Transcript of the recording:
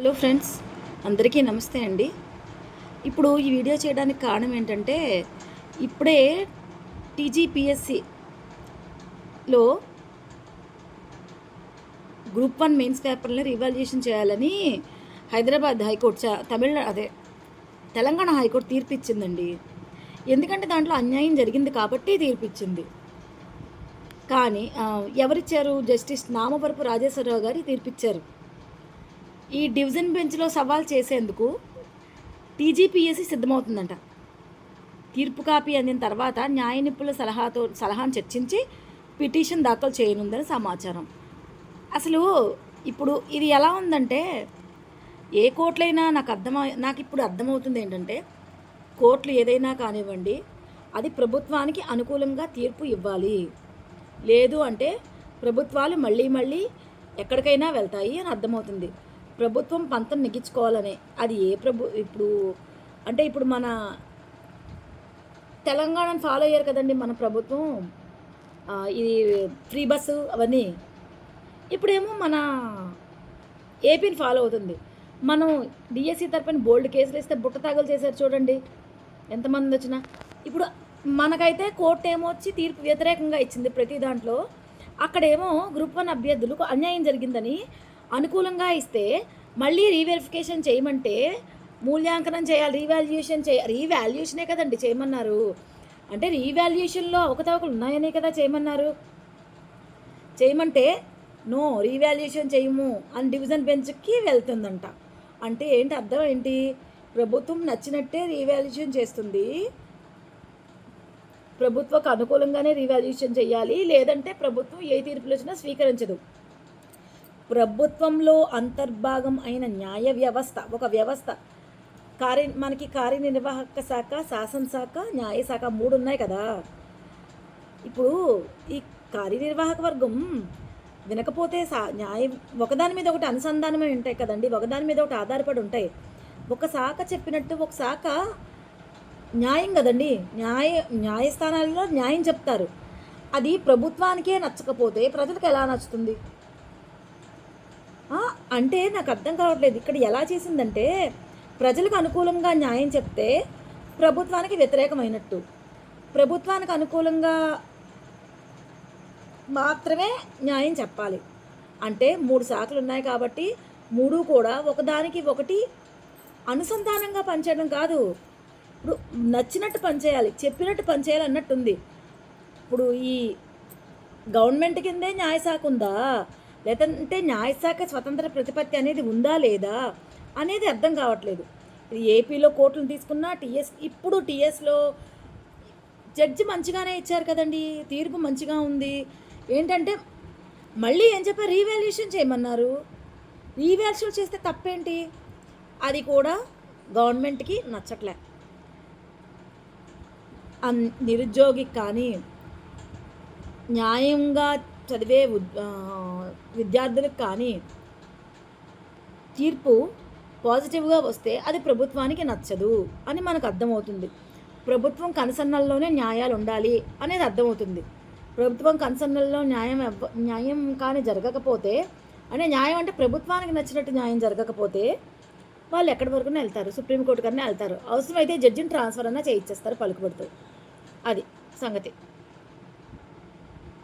Hello friends అందరికీ నమస్తే అండి. ఇప్పుడు ఈ వీడియో చేయడానికి కారణం ఏంటంటే ఇప్పుడే టీజీపీఎస్సిలో గ్రూప్ వన్ మెయిన్స్ పేపర్ని రివాల్యుయేషన్ చేయాలని హైదరాబాద్ హైకోర్టు చ- తమిళ అదే తెలంగాణ హైకోర్టు తీర్పిచ్చిందండి. ఎందుకంటే దాంట్లో అన్యాయం జరిగింది కాబట్టి తీర్పిచ్చింది. కానీ ఎవరిచ్చారు? జస్టిస్ నామవరపు రాజేశ్వరరావు గారు తీర్పిచ్చారు. ఈ డివిజన్ బెంచ్లో సవాల్ చేసేందుకు టీజీపీఎస్సీ సిద్ధమవుతుందంట. తీర్పు కాపీ అందిన తర్వాత న్యాయ నిపుణుల సలహాతో సలహాను చర్చించి పిటిషన్ దాఖలు చేయనుందని సమాచారం. అసలు ఇప్పుడు ఇది ఎలా ఉందంటే ఏ కోర్టులైనా నాకు అర్థం నాకు ఇప్పుడు అర్థమవుతుంది ఏంటంటే కోర్టులు ఏదైనా కానివ్వండి అది ప్రభుత్వానికి అనుకూలంగా తీర్పు ఇవ్వాలి. లేదు అంటే ప్రభుత్వాలు మళ్ళీ మళ్ళీ ఎక్కడికైనా వెళ్తాయి అని అర్థమవుతుంది. ప్రభుత్వం పంతం నెగ్గించుకోవాలనే. అది ఏ ప్రభు ఇప్పుడు అంటే ఇప్పుడు మన తెలంగాణను ఫాలో అయ్యారు కదండి మన ప్రభుత్వం. ఇది ఫ్రీ బస్సు అవన్నీ. ఇప్పుడేమో మన ఏపీని ఫాలో అవుతుంది. మనం డిఎస్సి తరపున బోల్డ్ కేసులు ఇస్తే బుట్ట తాగలు చేశారు చూడండి. ఎంతమంది వచ్చినా. ఇప్పుడు మనకైతే కోర్టు ఏమో వచ్చి తీర్పు వ్యతిరేకంగా ఇచ్చింది ప్రతి దాంట్లో. అక్కడేమో గ్రూప్ వన్ అభ్యర్థులకు అన్యాయం జరిగిందని అనుకూలంగా ఇస్తే మళ్ళీ రీవెరిఫికేషన్ చేయమంటే మూల్యాంకనం చేయాలి రీవాల్యుయేషన్ చేయ రీవాల్యుయేషనే కదండి చేయమన్నారు. అంటే రీవాల్యుయేషన్లో అవకతవకలు ఉన్నాయనే కదా చేయమన్నారు. చేయమంటే నో రీవాల్యుయేషన్ చేయము అని డివిజన్ బెంచ్కి వెళ్తుందంట. అంటే ఏంటి అర్థం ఏంటి? ప్రభుత్వం నచ్చినట్టే రీవాల్యుయేషన్ చేస్తుంది. ప్రభుత్వకు అనుకూలంగానే రీవాల్యుయేషన్ చేయాలి. లేదంటే ప్రభుత్వం ఏ తీర్పులు వచ్చినా స్వీకరించదు. ప్రభుత్వంలో అంతర్భాగం అయిన న్యాయ వ్యవస్థ ఒక వ్యవస్థ. కార్య మనకి కార్యనిర్వాహక శాఖ శాసనశాఖ న్యాయశాఖ మూడు ఉన్నాయి కదా. ఇప్పుడు ఈ కార్యనిర్వాహక వర్గం వినకపోతే సా న్యాయ ఒకదాని మీద ఒకటి అనుసంధానమై ఉంటాయి కదండి. ఒకదాని మీద ఒకటి ఆధారపడి ఉంటాయి. ఒక శాఖ చెప్పినట్టు ఒక శాఖ న్యాయం కదండి. న్యాయ న్యాయస్థానాలలో న్యాయం చెప్తారు. అది ప్రభుత్వానికే నచ్చకపోతే ప్రజలకు ఎలా నచ్చుతుంది? అంటే నాకు అర్థం కావట్లేదు. ఇక్కడ ఎలా చేసిందంటే ప్రజలకు అనుకూలంగా న్యాయం చెప్తే ప్రభుత్వానికి వ్యతిరేకమైనట్టు. ప్రభుత్వానికి అనుకూలంగా మాత్రమే న్యాయం చెప్పాలి. అంటే మూడు శాఖలు ఉన్నాయి కాబట్టి మూడు కూడా ఒకదానికి ఒకటి అనుసంధానంగా పనిచేయడం కాదు. ఇప్పుడు నచ్చినట్టు పనిచేయాలి చెప్పినట్టు పనిచేయాలి అన్నట్టుంది. ఇప్పుడు ఈ గవర్నమెంట్ కిందే న్యాయశాఖ ఉందా? లేదంటే న్యాయశాఖ స్వతంత్ర ప్రతిపత్తి అనేది ఉందా లేదా అనేది అర్థం కావట్లేదు. ఇది ఏపీలో కోర్టులు తీసుకున్నా టీఎస్ ఇప్పుడు టీఎస్లో జడ్జి మంచిగానే ఇచ్చారు కదండి తీర్పు మంచిగా ఉంది. ఏంటంటే మళ్ళీ ఏం చెప్పారు? రీవాల్యుయేషన్ చేయమన్నారు. రీవాల్యుయేషన్ చేస్తే తప్పేంటి? అది కూడా గవర్నమెంట్కి నచ్చట్లే. అన్ నిరుద్యోగికి కానీ న్యాయంగా చదివే విద్యార్థులకు కానీ తీర్పు పాజిటివ్గా వస్తే అది ప్రభుత్వానికి నచ్చదు అని మనకు అర్థమవుతుంది. ప్రభుత్వం కనసన్నల్లోనే న్యాయాలు ఉండాలి అనేది అర్థమవుతుంది. ప్రభుత్వం కనసన్నల్లో న్యాయం న్యాయం కానీ జరగకపోతే అంటే న్యాయం అంటే ప్రభుత్వానికి నచ్చినట్టు న్యాయం జరగకపోతే వాళ్ళు ఎక్కడి వరకు వెళ్తారు సుప్రీంకోర్టు కన్నా వెళ్తారు. అవసరమైతే జడ్జిని ట్రాన్స్ఫర్ అన్నా చేయించేస్తారు పలుకుబడుతూ. అది సంగతి.